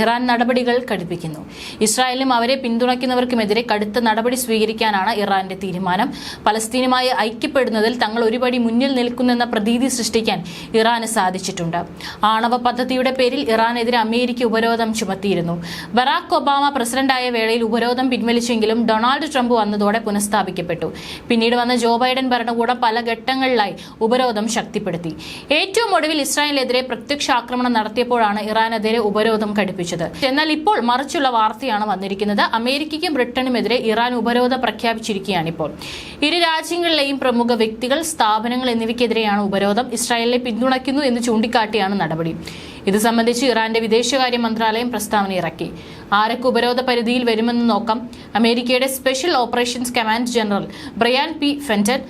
Iran നടപടികൾ കടുപ്പിക്കുന്നു. ഇസ്രായേലും അവരെ പിന്തുണയ്ക്കുന്നവർക്കുമെതിരെ കടുത്ത നടപടി സ്വീകരിക്കാനാണ് ഇറാന്റെ തീരുമാനം. പലസ്തീനുമായി ഐക്യപ്പെടുന്നതിൽ തങ്ങൾ ഒരുപടി മുന്നിൽ നിൽക്കുന്നെന്ന പ്രതീതി സൃഷ്ടിക്കാൻ ഇറാന് സാധിച്ചിട്ടുണ്ട്. ആണവ പദ്ധതിയുടെ പേരിൽ ഇറാനെതിരെ അമേരിക്ക ഉപരോധം ചുമത്തിയിരുന്നു. ബറാക് ഒബാമ പ്രസിഡന്റായ വേളയിൽ ഉപരോധം പിൻവലിച്ചെങ്കിലും ഡൊണാൾഡ് ട്രംപ് വന്നതോടെ പുനഃസ്ഥാപിക്കപ്പെട്ടു. പിന്നീട് വന്ന ജോ ബൈഡൻ ഭരണകൂടം പല ഘട്ടങ്ങളിലായി ഉപരോധം ശക്തിപ്പെടുത്തി. ഏറ്റവും ഒടുവിൽ ഇസ്രായേലിനെതിരെ പ്രത്യക്ഷ ആക്രമണം നടത്തിയപ്പോഴാണ് ഇറാനെതിരെ ഉപരോധം കടുപ്പിച്ചത്. എന്നാൽ ഇപ്പോൾ മറിച്ചുള്ള വാർത്തയാണ് വന്നിരിക്കുന്നത്. അമേരിക്കയ്ക്കും ബ്രിട്ടനുമെതിരെ ഇറാൻ ഉപരോധം പ്രഖ്യാപിച്ചിരിക്കുകയാണ് ഇപ്പോൾ ഇരു രാജ്യങ്ങളിലെയും പ്രമുഖ വ്യക്തികൾ സ്ഥാപനങ്ങൾ എന്നിവയ്ക്കെതിരെയാണ് ഉപരോധം. ഇസ്രായേലിനെ പിന്തുണയ്ക്കുന്നു എന്ന് ചൂണ്ടിക്കാട്ടിയാണ് നടപടി. ഇത് സംബന്ധിച്ച് ഇറാന്റെ വിദേശകാര്യ മന്ത്രാലയം പ്രസ്താവന ഇറക്കി. ആരൊക്കെ ഉപരോധ പരിധിയിൽ വരുമെന്ന് നോക്കാം. അമേരിക്കയുടെ special operations command general Brian P. Fenton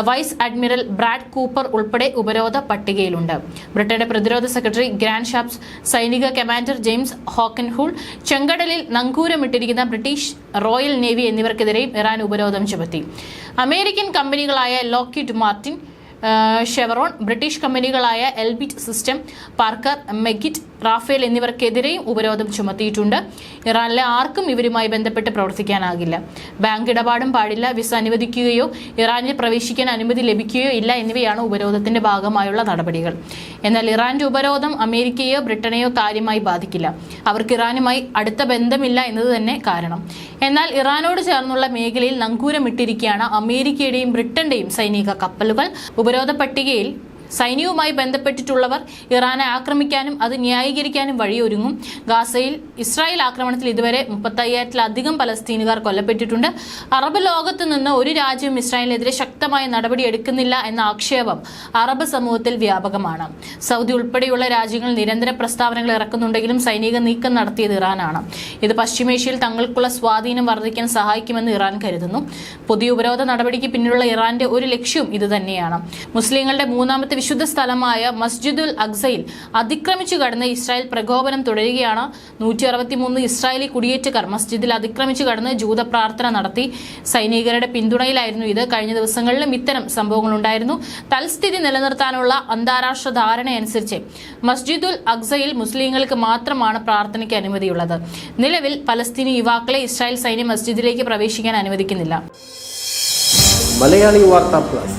vice admiral Brad Cooper ഉൾപ്പെടെ ഉപരോധ പട്ടികയിലുണ്ട്. ബ്രിട്ടന്റെ പ്രതിരോധ സെക്രട്ടറി ഗ്രാൻഡ് ഷാപ്സ് സൈനിക കമാൻഡർ ജെയിംസ് ഹോക്കൻഹൂൾ ചെങ്കടലിൽ നങ്കൂരമിട്ടിരിക്കുന്ന ബ്രിട്ടീഷ് റോയൽ നേവി എന്നിവർക്കെതിരെയും ഇറാൻ ഉപരോധം ചുമത്തി. അമേരിക്കൻ കമ്പനികളായ Lockheed Martin Chevron British കമ്പനികളായ Elbit System Parker Meggitt Rafael എന്നിവർക്കെതിരെയും ഉപരോധം ചുമത്തിയിട്ടുണ്ട്. ഇറാനിലെ ആർക്കും ഇവരുമായി ബന്ധപ്പെട്ട് പ്രവർത്തിക്കാനാകില്ല. ബാങ്ക് ഇടപാടും പാടില്ല വിസ അനുവദിക്കുകയോ ഇറാനിൽ പ്രവേശിക്കാൻ അനുമതി ലഭിക്കുകയോ ഇല്ല എന്നിവയാണ് ഉപരോധത്തിന്റെ ഭാഗമായുള്ള നടപടികൾ. എന്നാൽ ഇറാന്റെ ഉപരോധം അമേരിക്കയോ ബ്രിട്ടനെയോ കാര്യമായി ബാധിക്കില്ല. അവർക്ക് ഇറാനുമായി അടുത്ത ബന്ധമില്ല എന്നത് തന്നെ കാരണം. എന്നാൽ ഇറാനോട് ചേർന്നുള്ള മേഖലയിൽ നങ്കൂരമിട്ടിരിക്കുകയാണ് അമേരിക്കയുടെയും ബ്രിട്ടന്റെയും സൈനിക കപ്പലുകൾ. ഉപരോധ പട്ടികയിൽ സൈന്യവുമായി ബന്ധപ്പെട്ടിട്ടുള്ളവർ ഇറാനെ ആക്രമിക്കാനും അത് ന്യായീകരിക്കാനും വഴിയൊരുങ്ങും. ഗാസയിൽ ഇസ്രായേൽ ആക്രമണത്തിൽ ഇതുവരെ മുപ്പത്തയ്യായിരത്തിലധികം പലസ്തീനുകാർ കൊല്ലപ്പെട്ടിട്ടുണ്ട്. അറബ് ലോകത്ത് നിന്ന് ഒരു രാജ്യവും ഇസ്രായേലിനെതിരെ ശക്തമായ നടപടി എടുക്കുന്നില്ല എന്ന ആക്ഷേപം അറബ് സമൂഹത്തിൽ വ്യാപകമാണ്. സൗദി ഉൾപ്പെടെയുള്ള രാജ്യങ്ങൾ നിരന്തര പ്രസ്താവനകൾ ഇറക്കുന്നുണ്ടെങ്കിലും സൈനിക നീക്കം നടത്തിയത് ഇറാനാണ്. ഇത് പശ്ചിമേഷ്യയിൽ തങ്ങൾക്കുള്ള സ്വാധീനം വർദ്ധിക്കാൻ സഹായിക്കുമെന്ന് ഇറാൻ കരുതുന്നു. പുതിയ ഉപരോധ നടപടിക്ക് പിന്നിലുള്ള ഇറാന്റെ ഒരു ലക്ഷ്യവും ഇതുതന്നെയാണ്. മുസ്ലിങ്ങളുടെ മൂന്നാമത്തെ വിശുദ്ധ സ്ഥലമായ മസ്ജിദുൽ അക്സയിൽ അതിക്രമിച്ചു കടന്ന് ഇസ്രായേൽ പ്രകോപനം തുടരുകയാണ്. നൂറ്റി അറുപത്തിമൂന്ന് ഇസ്രായേലി കുടിയേറ്റക്കാർ മസ്ജിദിൽ അതിക്രമിച്ചു കടന്ന് ജൂത പ്രാർത്ഥന നടത്തി. സൈനികരുടെ പിന്തുണയിലായിരുന്നു ഇത്. കഴിഞ്ഞ ദിവസങ്ങളിലും ഇത്തരം സംഭവങ്ങൾ ഉണ്ടായിരുന്നു തൽസ്ഥിതി നിലനിർത്താനുള്ള അന്താരാഷ്ട്ര ധാരണയനുസരിച്ച് മസ്ജിദുൽ അക്സയിൽ മുസ്ലിങ്ങൾക്ക് മാത്രമാണ് പ്രാർത്ഥനയ്ക്ക് അനുമതിയുള്ളത്. നിലവിൽ പലസ്തീനി യുവാക്കളെ ഇസ്രായേൽ സൈന്യം മസ്ജിദിലേക്ക് പ്രവേശിക്കാൻ അനുവദിക്കുന്നില്ല. Malayali Vartha plus.